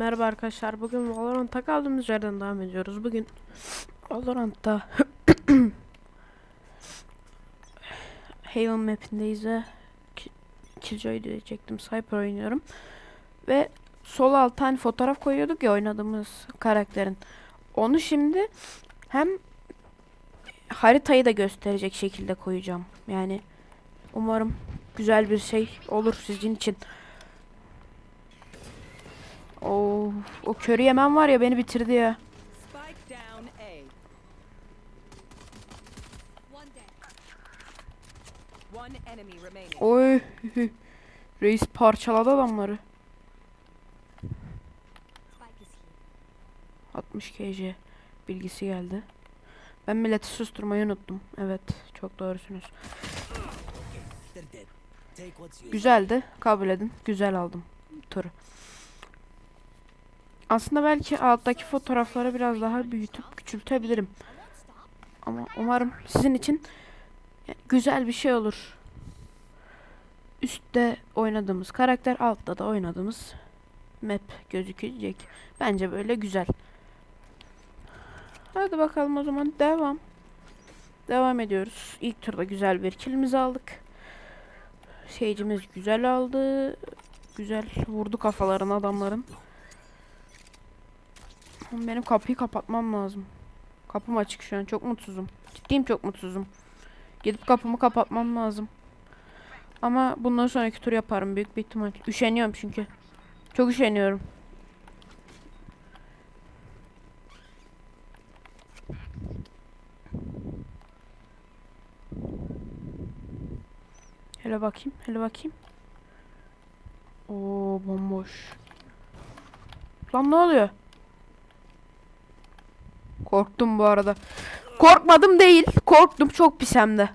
merhaba arkadaşlar. Bugün Valorant'a kaldığımız yerden devam ediyoruz. Bugün Valorant'ta Haven map'indeyiz ve Ki- Killjoy diyecektim. Sniper oynuyorum. Ve sol alt tane fotoğraf koyuyorduk ya oynadığımız karakterin. Onu şimdi hem haritayı da gösterecek şekilde koyacağım. Yani umarım güzel bir şey olur sizin için. Oo, o körü yemem var ya beni bitirdi ya. Oy. Reis parçaladı adamları. 60 kg bilgisi geldi. Ben milleti susturmayı unuttum. Evet, çok doğrusunuz. Güzeldi, kabul edin. Güzel aldım turu. Aslında belki alttaki fotoğrafları biraz daha büyütüp küçültebilirim. Ama umarım sizin için güzel bir şey olur. Üstte oynadığımız karakter, altta da oynadığımız map gözükecek. Bence böyle güzel. Hadi bakalım o zaman devam. Devam ediyoruz. İlk turda güzel bir killimizi aldık. Seyircimiz güzel aldı. Güzel vurdu kafalarına adamların. Ama Benim kapıyı kapatmam lazım. Kapım açık şu an. Çok mutsuzum. Ciddiyim çok mutsuzum. Gidip kapımı kapatmam lazım. Ama bundan sonraki tur yaparım büyük bir ihtimal. Üşeniyorum çünkü. Çok üşeniyorum. Hele bakayım, hele bakayım. Oo bomboş. Lan ne oluyor? Korktum bu arada. Korkmadım değil. Korktum çok pis hem de.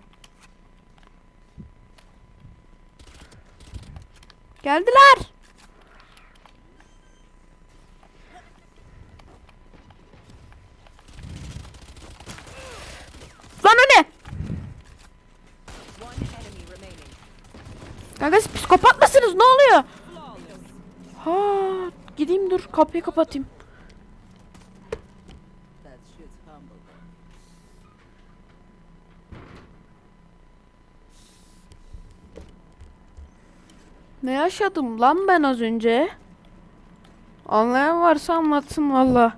Geldiler. Lan o ne? Kanka siz psikopat mısınız? Ne oluyor? Ha, gideyim dur kapıyı kapatayım. Ne yaşadım lan ben az önce? Anlayan varsa anlatsın valla.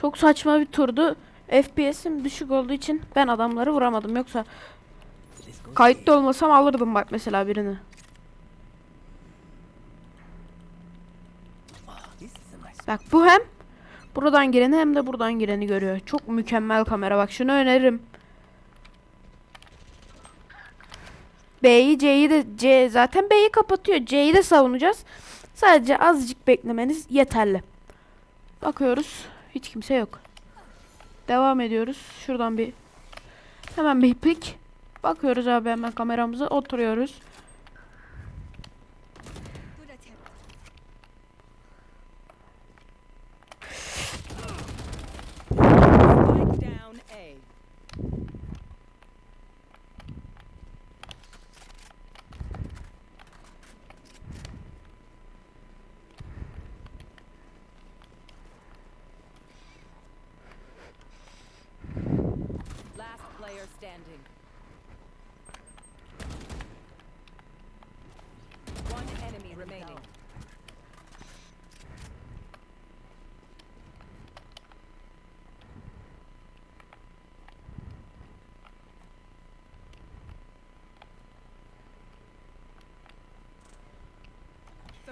Çok saçma bir turdu. FPS'im düşük olduğu için ben adamları vuramadım. Yoksa kayıtlı olmasam alırdım bak mesela birini. Bak bu hem buradan gireni hem de buradan gireni görüyor. Çok mükemmel kamera. Bak şunu öneririm. B'yi C'yi de C zaten B'yi kapatıyor. C'yi de savunacağız. Sadece azıcık beklemeniz yeterli. Bakıyoruz. Hiç kimse yok. Devam ediyoruz. Şuradan bir hemen bir pik. Bakıyoruz abi hemen kameramıza oturuyoruz.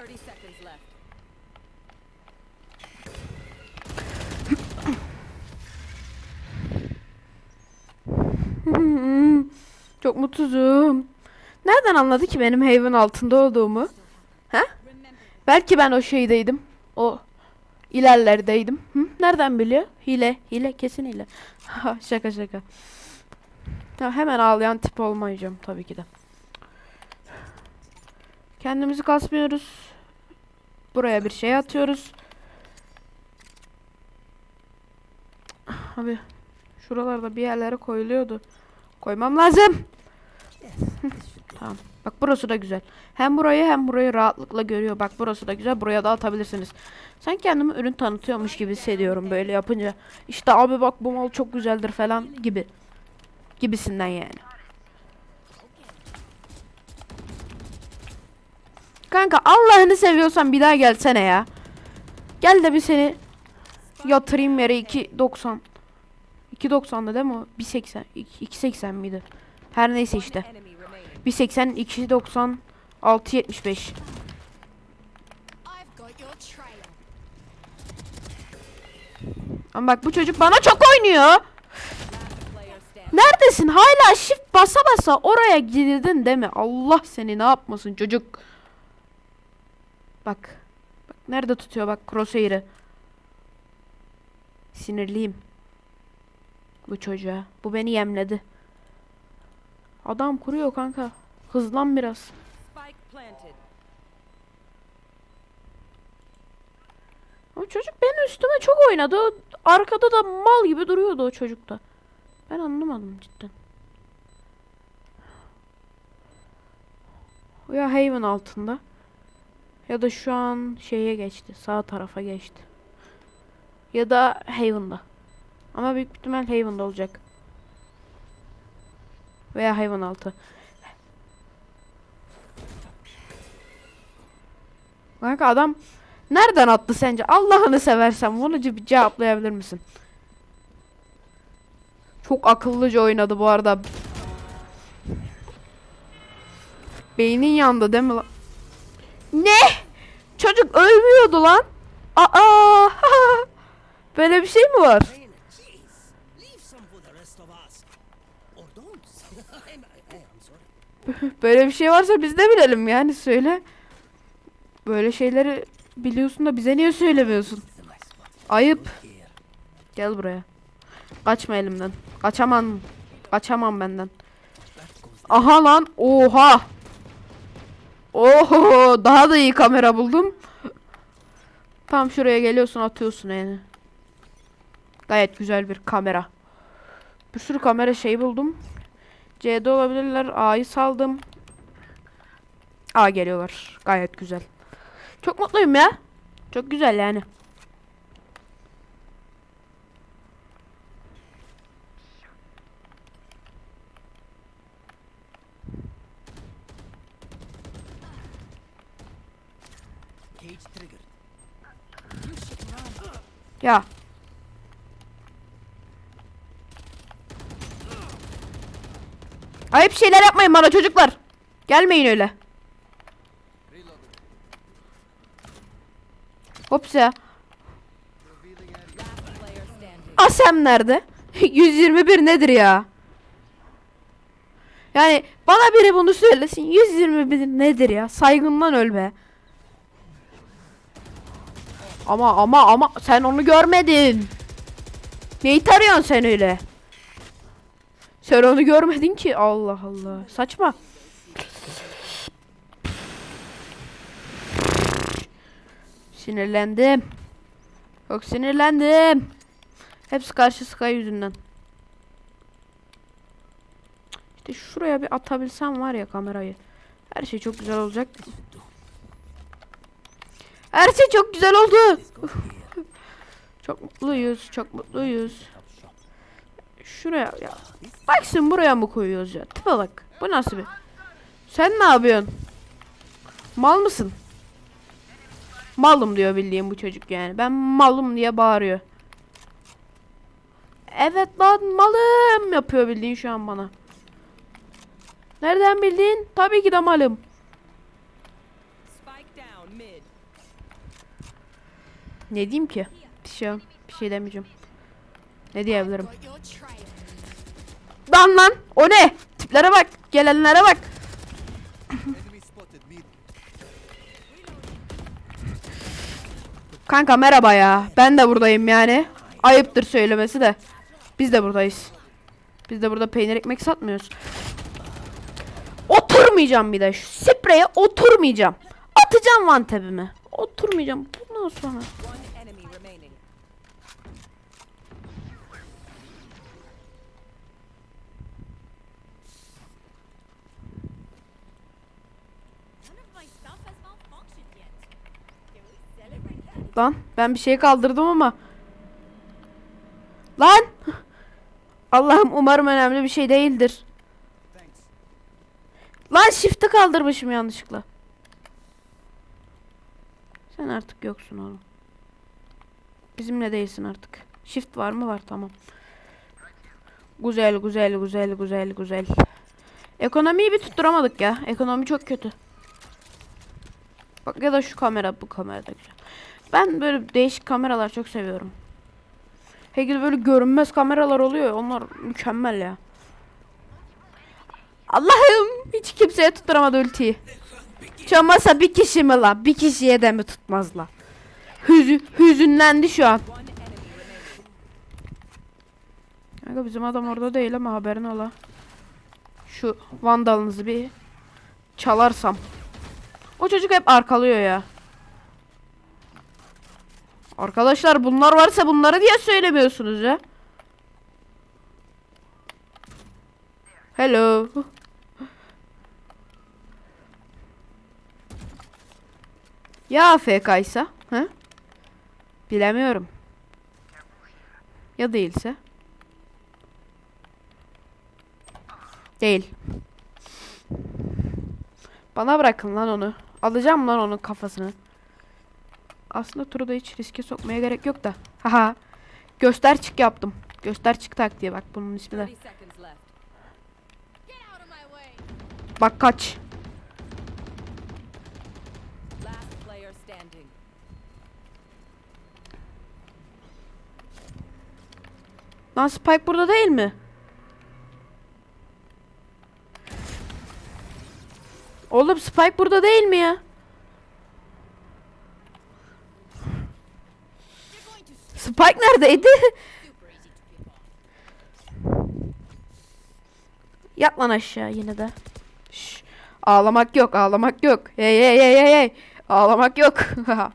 30 seconds left. Çok mutsuzum. Nereden anladı ki benim hayvan altında olduğumu? He? Belki ben o şeydeydim. O ilerlerdeydim. Hı? Nereden biliyor? Hile, hile kesin hile. şaka şaka. Ya hemen ağlayan tip olmayacağım tabii ki de. Kendimizi kasmıyoruz. Buraya bir şey atıyoruz. Abi şuralarda bir yerlere koyuluyordu. Koymam lazım. Tamam. Bak burası da güzel. Hem burayı hem burayı rahatlıkla görüyor. Bak burası da güzel. Buraya da atabilirsiniz. Sen kendimi ürün tanıtıyormuş gibi hissediyorum böyle yapınca. İşte abi bak bu mal çok güzeldir falan gibi. Gibisinden yani. Kanka Allah'ını seviyorsan bir daha gelsene ya. Gel de bir seni yatırayım yere 2.90. 2.90'da değil mi o? 1.80. 2.80 miydi? Her neyse işte. enemy remaining. 1.80, 2.90, 6.75. I've got your trail. Ama bak bu çocuk bana çok oynuyor. Neredesin? Hala shift basa basa oraya girdin değil mi? Allah seni ne yapmasın çocuk. Bak. Bak nerede tutuyor bak crosshair'ı. Sinirliyim. Bu çocuğa. Bu beni yemledi. Adam kuruyor kanka. Hızlan biraz. Ama çocuk benim üstüme çok oynadı. O Arkada da mal gibi duruyordu o çocukta. Ben anlamadım cidden. Ya Haven altında. Ya da şu an şeye geçti. Sağ tarafa geçti. Ya da Haven'da. Ama büyük ihtimal Haven'da olacak. Veya Haven altı. Kanka adam Nereden attı sence? Allah'ını seversen bunu bir cevaplayabilir misin? Çok akıllıca oynadı bu arada. Beynin yandı değil mi lan? Ne? Çocuk ölmüyordu lan. Aa! Böyle bir şey mi var? Böyle bir şey varsa biz de bilelim yani söyle. Böyle şeyleri biliyorsun da bize niye söylemiyorsun? Ayıp. Gel buraya. Kaçma elimden. Kaçamam. Kaçamam benden. Aha lan. Oha. Oho. Daha da iyi kamera buldum. Tam şuraya geliyorsun atıyorsun yani. Gayet güzel bir kamera. Bir sürü kamera şey buldum. C'de olabilirler. A'yı saldım. A geliyorlar. Gayet güzel. Çok mutluyum ya. Çok güzel yani. Ya. Ayıp şeyler yapmayın bana çocuklar. Gelmeyin öyle. Hops. Asem nerede? 121 nedir ya? Yani bana biri bunu söylesin. 121 nedir ya? Saygından öl be. Ama ama ama sen onu görmedin. Neyi tarıyorsun sen öyle? Sen onu görmedin ki. Allah Allah. Saçma. Sinirlendim. Çok sinirlendim. Hepsi karşı Sky yüzünden. İşte şuraya bir atabilsem var ya kamerayı. Her şey çok güzel olacak. Her şey çok güzel oldu. Çok mutluyuz, çok mutluyuz. Şuraya ya. Baksın buraya mı koyuyoruz ya? Tipe bak. Bu nasıl bir? Sen ne yapıyorsun? Mal mısın? Malım diyor bildiğim bu çocuk yani. Ben malım diye bağırıyor. Evet lan malım yapıyor bildiğin şu an bana. Nereden bildin? Tabii ki de malım. Ne diyeyim ki? Bir şey, bir şey demeyeceğim. Ne diyebilirim? Lan lan o ne? Tiplere bak. Gelenlere bak. Kanka merhaba ya. Ben de buradayım yani. Ayıptır söylemesi de. Biz de buradayız. Biz de burada peynir ekmek satmıyoruz. Oturmayacağım bir de. Şu spreye oturmayacağım. Atacağım vantepimi. Oturmayacağım. Bundan sonra. Lan ben bir şey kaldırdım ama. Lan! Allah'ım umarım önemli bir şey değildir. Lan shift'i kaldırmışım yanlışlıkla. Sen artık yoksun oğlum. Bizimle değilsin artık. Shift var mı? Var tamam. Güzel güzel güzel güzel güzel. Ekonomiyi bir tutturamadık ya. Ekonomi çok kötü. Bak ya da şu kamera bu kamera da güzel. Ben böyle değişik kameralar çok seviyorum. Hele böyle görünmez kameralar oluyor onlar mükemmel ya. Allah'ım hiç kimseye tutturamadı ultiyi. Hiç olmazsa bir kişi mi lan? Bir kişiye de mi tutmazlar? Hüzü, hüzünlendi şu an. Kanka bizim adam orada değil ama haberin ola. Şu vandalınızı bir çalarsam. O çocuk hep arkalıyor ya. Arkadaşlar bunlar varsa bunları diye söylemiyorsunuz ya. Hello. Ya AFK'ysa? He? Bilemiyorum. Ya değilse? Değil. Bana bırakın lan onu. Alacağım lan onun kafasını. Aslında turu da hiç riske sokmaya gerek yok da. Haha. Göster çık yaptım. Göster çık taktiği bak bunun ismi de. 30 seconds left. Bak kaç. Lan Spike burada değil mi? Oğlum Spike burada değil mi ya? Spike neredeydi? Yat lan aşağı yine de. Şş, ağlamak yok, ağlamak yok. Hey hey hey hey hey. Ağlamak yok.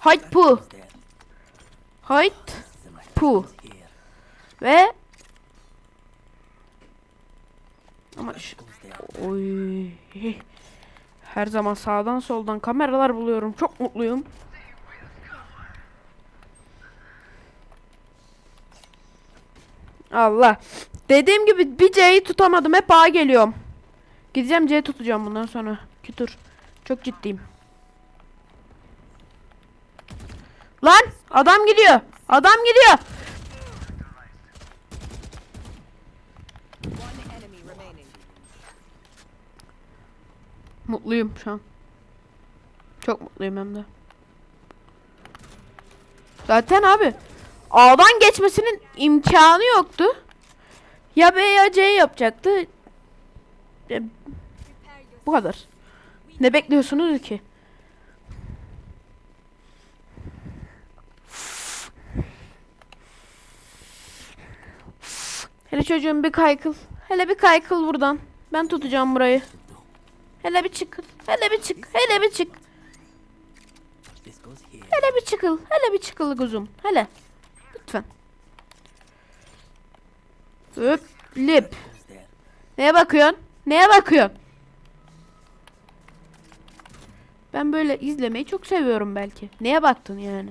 Hayt pu. Hayt pu. Ve ama şu. Oy. Her zaman sağdan soldan kameralar buluyorum. Çok mutluyum. Allah. Dediğim gibi bir C'yi tutamadım. Hep A geliyorum. Gideceğim C tutacağım bundan sonra. Kütür. Çok ciddiyim. Lan adam gidiyor. Adam gidiyor. Mutluyum şu an. Çok mutluyum hem de. Zaten abi A'dan geçmesinin imkanı yoktu. Ya B ya C yapacaktı. E, bu kadar. Ne bekliyorsunuz ki? Hele çocuğum bir kaykıl. Hele bir kaykıl buradan. Ben tutacağım burayı. Hele bir çıkıl. Hele bir çık. Hele bir çık. Hele bir çıkıl. Hele bir çıkıl kuzum. Hele. Lütfen. Öp. Lip. Neye bakıyorsun? Neye bakıyorsun? Ben böyle izlemeyi çok seviyorum belki. Neye baktın yani?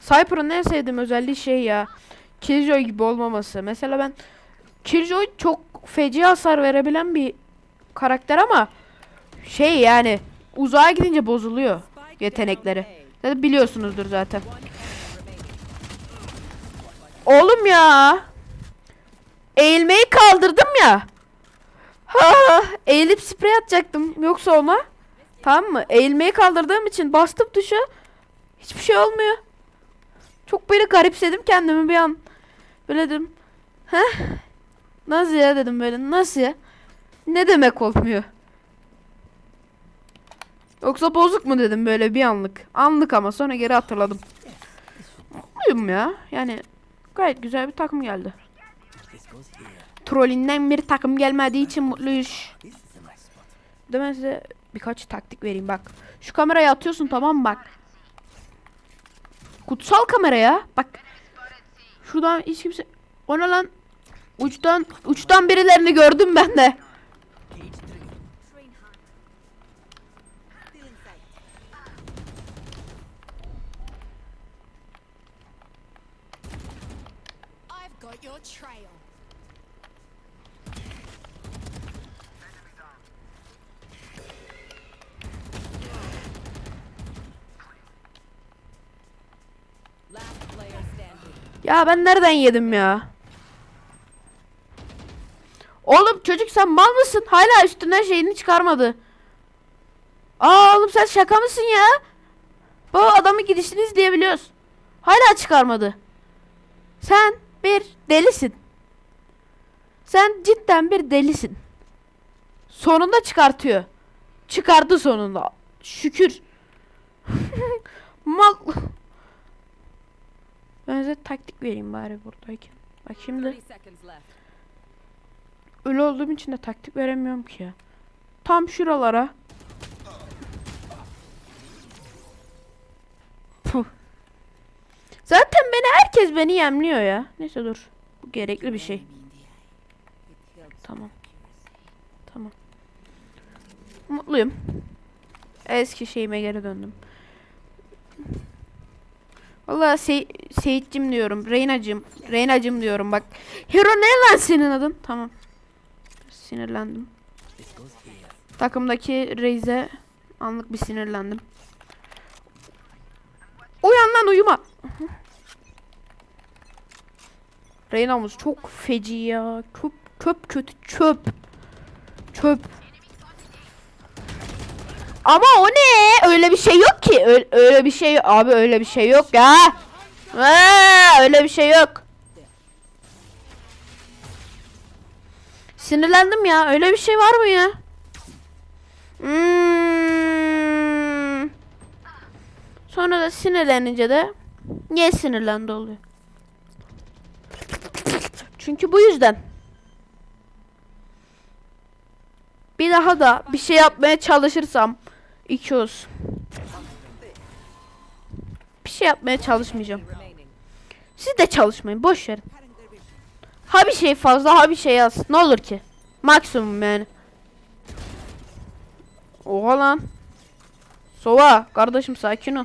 Cypher'ın en sevdiğim özelliği şey ya. Killjoy gibi olmaması. Mesela ben Killjoy çok feci hasar verebilen bir karakter ama şey yani uzağa gidince bozuluyor yetenekleri. Zaten biliyorsunuzdur zaten. Oğlum ya. Eğilmeyi kaldırdım ya. Ha, eğilip sprey atacaktım yoksa ona. Tamam mı? Eğilmeyi kaldırdığım için bastım tuşa. Hiçbir şey olmuyor. Çok böyle garipsedim kendimi bir an. Böyle dedim. Heh. Nasıl ya dedim böyle. Nasıl ya? Ne demek olmuyor? Yoksa bozuk mu dedim böyle bir anlık. Anlık ama sonra geri hatırladım. Mutluyum ya. Yani gayet güzel bir takım geldi. Trollinden bir takım gelmediği için mutluyuz. De ben size birkaç taktik vereyim bak. Şu kamerayı atıyorsun tamam mı bak. Kutsal kamera ya. Bak. Şuradan hiç kimse... O ne lan? Uçtan, uçtan birilerini gördüm ben de. Standing. Ya ben nereden yedim ya? Oğlum çocuk sen mal mısın? Hala üstünden şeyini çıkarmadı. Aa oğlum sen şaka mısın ya? Bu adamın gidişini izleyebiliyoruz. Hala çıkarmadı. Sen bir delisin. Sen cidden bir delisin. Sonunda çıkartıyor. Çıkardı sonunda. Şükür. Mal. Ben size taktik vereyim bari buradayken. Bak şimdi 30 seconds left. ölü olduğum için de taktik veremiyorum ki ya. Tam şuralara. Puh. Zaten beni herkes beni yemliyor ya. Neyse dur. Bu gerekli bir şey. Tamam. Tamam. Mutluyum. Eski şeyime geri döndüm. Vallahi Sey Seyitcim diyorum. Reynacım. Reynacım diyorum bak. Hero ne lan senin adın? Tamam. Sinirlendim. Takımdaki Reis'e anlık bir sinirlendim. Uyan lan uyuma. Reyna'mız çok feci ya. Çöp, çöp kötü çöp. Çöp. Ama o ne? Öyle bir şey yok ki. Öyle, öyle bir şey abi öyle bir şey yok ya. Aa, öyle bir şey yok. Sinirlendim ya. Öyle bir şey var mı ya? Hmm. Sonra da sinirlenince de niye sinirlendi oluyor? Çünkü bu yüzden. Bir daha da bir şey yapmaya çalışırsam iki olsun. Bir şey yapmaya çalışmayacağım. Siz de çalışmayın. Boş verin. Ha bir şey fazla ha bir şey az. Ne olur ki? Maksimum yani. Oha lan. Sova kardeşim sakin ol.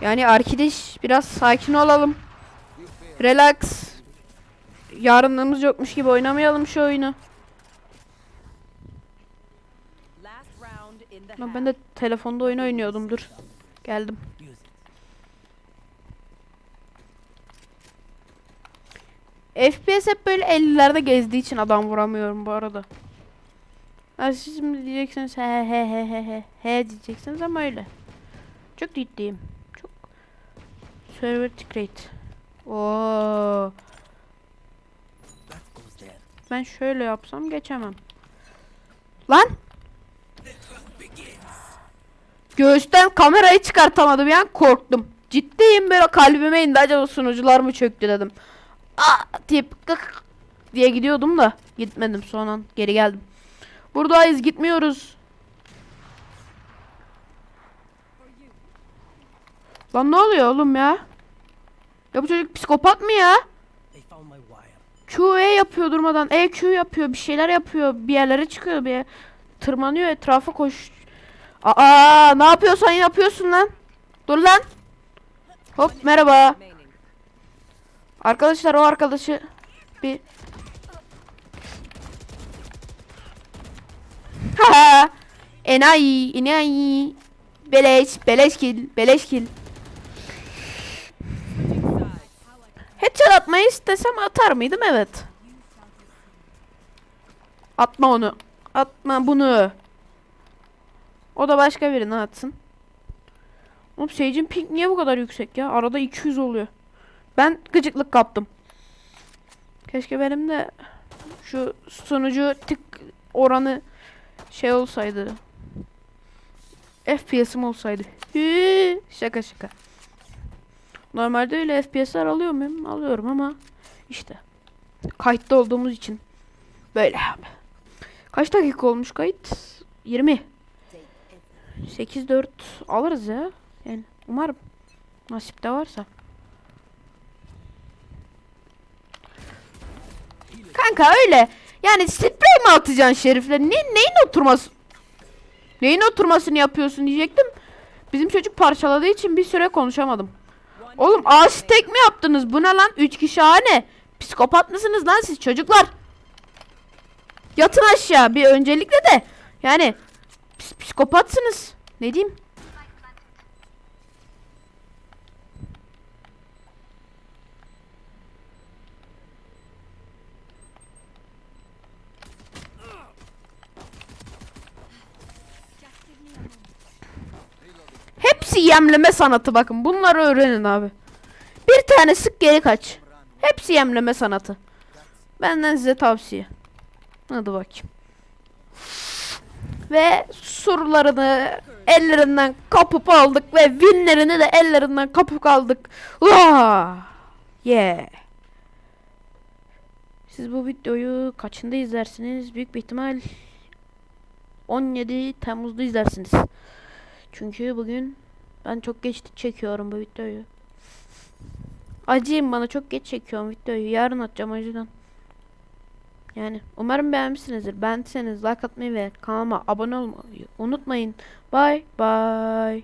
Yani arkadaş biraz sakin olalım. Relax. Yarınlığımız yokmuş gibi oynamayalım şu oyunu. Lan ben de telefonda oyun oynuyordum dur. Geldim. FPS hep böyle 50'lerde gezdiği için adam vuramıyorum bu arada. Ha, siz şimdi diyeceksiniz he he he he he he diyeceksiniz ama öyle. Çok ciddiyim. Server rate. Oo. Ben şöyle yapsam geçemem. Lan! Göğüsten kamerayı çıkartamadım ya korktum. Ciddiyim böyle kalbime indi acaba sunucular mı çöktü dedim. Aa tip kık diye gidiyordum da gitmedim son geri geldim. Buradayız gitmiyoruz. Lan ne oluyor oğlum ya? Ya bu çocuk psikopat mı ya? They found my wire. Q E yapıyor durmadan. E Q yapıyor. Bir şeyler yapıyor. Bir yerlere çıkıyor. Bir tırmanıyor. Etrafa koş. Aa ne yapıyorsan yapıyorsun lan. Dur lan. Hop merhaba. Arkadaşlar o arkadaşı bir Ha enayi enayi beleş beleş kill beleş kill Headshot atmayı istesem atar mıydım evet Atma onu Atma bunu O da başka birini atsın Oğlum Sage'in ping niye bu kadar yüksek ya arada 200 oluyor ben gıcıklık kaptım. Keşke benim de şu sunucu tık oranı şey olsaydı. FPS'im olsaydı. Hii, şaka şaka. Normalde öyle FPS'ler alıyor muyum? Alıyorum ama işte kayıtta olduğumuz için böyle abi. Kaç dakika olmuş kayıt? 20. 8-4 alırız ya. Yani umarım nasipte varsa. Kanka öyle. Yani sprey mi atacaksın şerifle? Ne, neyin oturması? Neyin oturmasını yapıyorsun diyecektim. Bizim çocuk parçaladığı için bir süre konuşamadım. Oğlum ağaç tek mi yaptınız? Bu ne lan? Üç kişi ne? Psikopat mısınız lan siz çocuklar? Yatın aşağı bir öncelikle de. Yani psikopatsınız. Ne diyeyim? Hepsi yemleme sanatı bakın. Bunları öğrenin abi. Bir tane sık geri kaç. Hepsi yemleme sanatı. Benden size tavsiye. Hadi bakayım. Ve surlarını ellerinden kapıp aldık ve winlerini de ellerinden kapıp aldık. Vaa! Yeah. Siz bu videoyu kaçında izlersiniz? Büyük bir ihtimal 17 Temmuz'da izlersiniz. Çünkü bugün ben çok geç çekiyorum bu videoyu. Acıyım bana çok geç çekiyorum videoyu. Yarın atacağım yüzden. Yani umarım beğenmişsinizdir. Beğendiyseniz like atmayı ve kanalıma abone olmayı unutmayın. Bye bye.